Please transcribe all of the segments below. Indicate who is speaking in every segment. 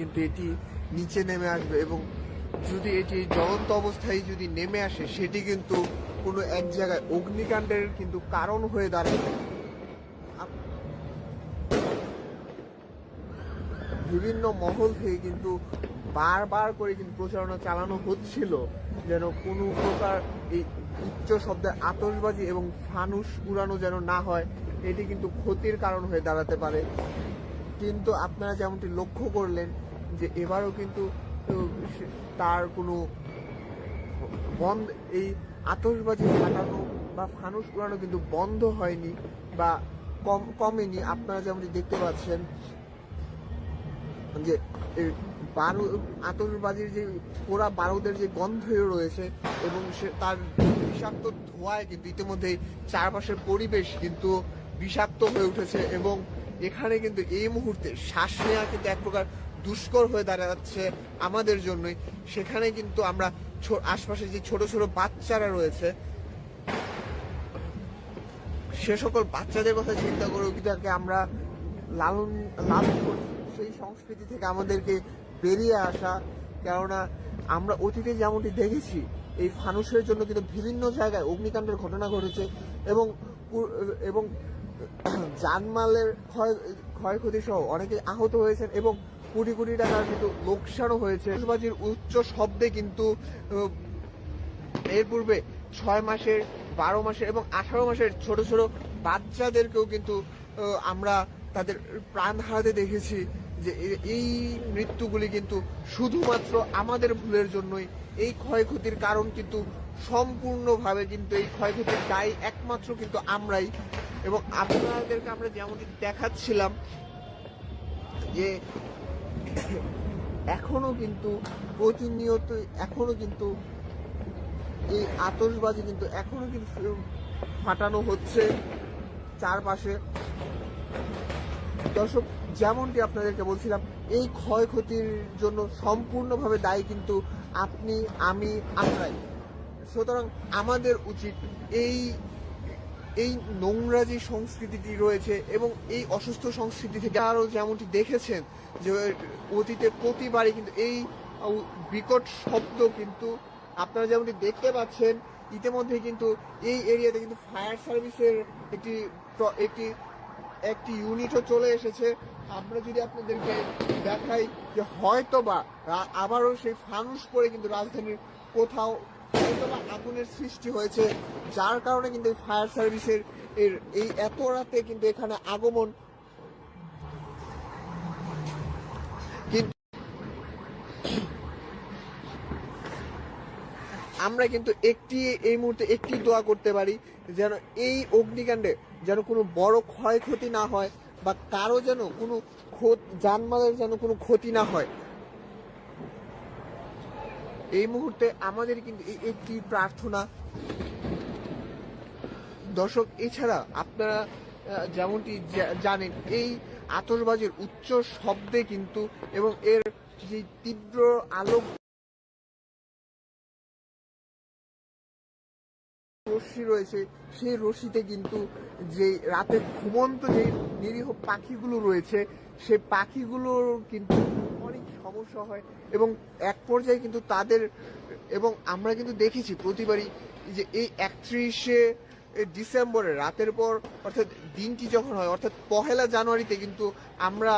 Speaker 1: কিন্তু এটি নিচে নেমে আসবে এবং যদি এটি জ্বলন্ত অবস্থায় যদি নেমে আসে, সেটি কিন্তু কোনো এক জায়গায় অগ্নিকাণ্ডের কিন্তু কারণ হয়ে দাঁড়াবে। বিভিন্ন মহল থেকে কিন্তু বারবার করে কিন্তু প্রচারণা চালানো হচ্ছিল যেন কোনো প্রকার এই উচ্চ শব্দে আতশবাজি এবং ফানুস উড়ানো যেন না হয়, এটি কিন্তু ক্ষতির কারণ হয়ে দাঁড়াতে পারে। কিন্তু আপনারা যেমনটি লক্ষ্য করলেন যে এবারও কিন্তু তার কোনো বন্ধ, এই আতশবাজি ফাটানো বা ফানুস উড়ানো কিন্তু বন্ধ হয়নি বা কম, কমেনি। আপনারা যেমনটি দেখতে পাচ্ছেন যে বারু আতসবাজির যে পোড়া বারুদের যে গন্ধ রয়েছে এবং সে, তার বিষাক্ত ধোঁয়ায় কিন্তু ইতিমধ্যেই চারপাশের পরিবেশ কিন্তু বিষাক্ত হয়ে উঠেছে এবং এখানে কিন্তু এই মুহূর্তে শ্বাস নেওয়া কিন্তু এক প্রকার দুষ্কর হয়ে দাঁড়াচ্ছে আমাদের জন্যই। সেখানে কিন্তু আমরা আশপাশে যে ছোট ছোট বাচ্চারা রয়েছে, সে সকল বাচ্চাদের কথা চিন্তা করে ওইটাকে আমরা লালন লালন করি সেই সংস্কৃতি থেকে আমাদেরকে বেরিয়ে আসা, কেননা আমরা অতীতে যেমনটি দেখেছি, এই ফানুসের জন্য কিন্তু বিভিন্ন জায়গায় অগ্নিকাণ্ডের ঘটনা ঘটেছে এবং এবং জানমালের ক্ষয় ক্ষয়ক্ষতি সহ অনেকে আহত হয়েছেন এবং কোটি কোটি টাকার কিন্তু লোকসানও হয়েছে। আতশবাজির উচ্চ শব্দে কিন্তু এর পূর্বে ছয় মাসের, বারো মাসের এবং আঠারো মাসের ছোট ছোট বাচ্চাদেরকেও কিন্তু আমরা তাদের প্রাণ হারাতে দেখেছি যে এই মৃত্যুগুলি কিন্তু শুধুমাত্র আমাদের ভুলের জন্যই। এই ক্ষয়ক্ষতির কারণ কিন্তু সম্পূর্ণভাবে কিন্তু এই ক্ষয়ক্ষতির দায়ী একমাত্র কিন্তু আমরাই। এবং আপনাদেরকে আমরা যেমনটি দেখাচ্ছিলাম যে এখনও কিন্তু প্রতিনিয়ত, এখনও কিন্তু এই আতশবাজি কিন্তু এখনও কিন্তু ফাটানো হচ্ছে চারপাশে। দর্শক, যেমনটি আপনাদেরকে বলছিলাম, এই ক্ষয়ক্ষতির জন্য সম্পূর্ণভাবে দায়ী কিন্তু আপনি, আমি, আমরাই। সুতরাং আমাদের উচিত এই এই নোংরা যে সংস্কৃতিটি রয়েছে এবং এই অসুস্থ সংস্কৃতি থেকে আরও যেমনটি দেখেছেন যে অতীতে প্রতিবারই কিন্তু এই বিকট শব্দ কিন্তু আপনারা যেমনটি দেখতে পাচ্ছেন ইতিমধ্যে কিন্তু এই এরিয়াতে কিন্তু ফায়ার সার্ভিসের একটি একটি একটি ইউনিটও চলে এসেছে। আমরা যদি আপনাদেরকে দেখাই যে হয়তো বা আবারও সেই ফানুস পরে কিন্তু রাজধানীর কোথাও আগুনের সৃষ্টি হয়েছে, যার কারণে কিন্তু ফায়ার সার্ভিসের এর এই এত রাতে কিন্তু এখানে আগমন। আমরা কিন্তু একটি, এই মুহূর্তে একটি দোয়া করতে পারি, যেন এই অগ্নিকাণ্ডে যেন কোনো বড় ক্ষয়ক্ষতি না হয়, বা কারও যেন কোনো জানমালের যেন কোনো ক্ষতি না হয়। এই মুহূর্তে আমাদের কিন্তু একটি প্রার্থনা। দর্শক, এছাড়া আপনারা যেমনটি জানেন, এই আতশবাজির উচ্চ শব্দে কিন্তু এবং এর যে তীব্র আলোক রশ্মি রয়েছে, সেই রশ্মিতে কিন্তু যে রাতে ঘুমন্ত যে নিরীহ পাখিগুলো রয়েছে সেই পাখিগুলোর কিন্তু সমস্যা হয় এবং এক পর্যায়ে কিন্তু তাদের, এবং আমরা কিন্তু দেখেছি প্রতিবারই যে এই একত্রিশে ডিসেম্বরে রাতের পর, অর্থাৎ দিনটি যখন হয়, অর্থাৎ পহেলা জানুয়ারিতে কিন্তু আমরা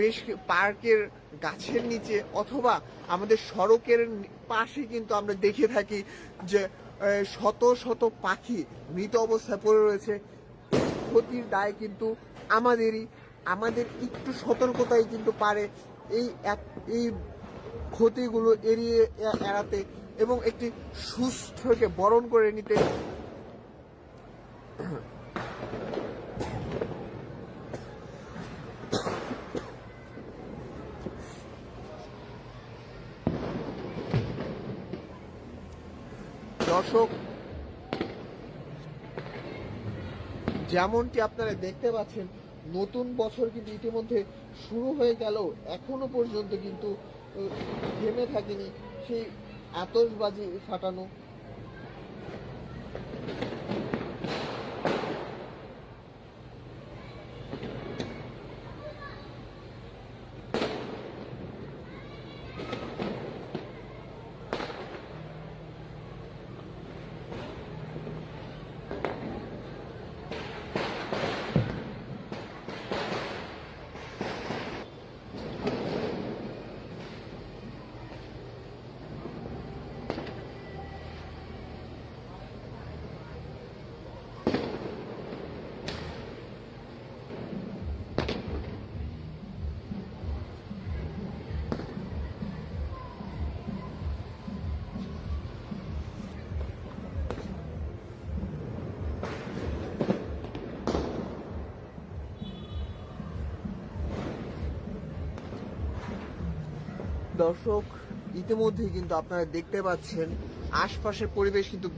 Speaker 1: বেশ পার্কের গাছের নিচে অথবা আমাদের সড়কের পাশে কিন্তু আমরা দেখে থাকি যে শত শত পাখি মৃত অবস্থায় পড়ে রয়েছে। ক্ষতির দায় কিন্তু আমাদেরই, আমাদের একটু সতর্কতাই কিন্তু পারে এই এক- এই ক্ষতিগুলো এড়িয়ে এড়াতে এবং একটি সুস্থকে বরণ করে নিতে দর্শক, যেমনটি আপনারা দেখতে পাচ্ছেন নতুন বছর কিন্তু ইতিমধ্যে শুরু হয়ে গেল। এখনও পর্যন্ত কিন্তু থেমে থাকেনি সেই আতশবাজি ফাটানো। দর্শক, ইতিমধ্যেই কিন্তু আপনারা দেখতে পাচ্ছেন, আশপাশের পরিবেশ কিন্তু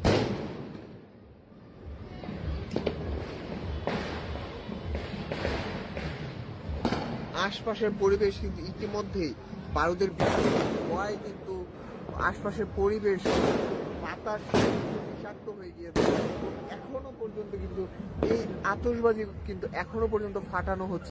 Speaker 1: আশপাশের পরিবেশ কিন্তু ইতিমধ্যেই বারুদের হওয়ায় কিন্তু আশপাশের পরিবেশ বাতাস বিষাক্ত হয়ে গিয়েছে। এখনও পর্যন্ত কিন্তু এই আতশবাজি কিন্তু এখনও পর্যন্ত ফাটানো হচ্ছে।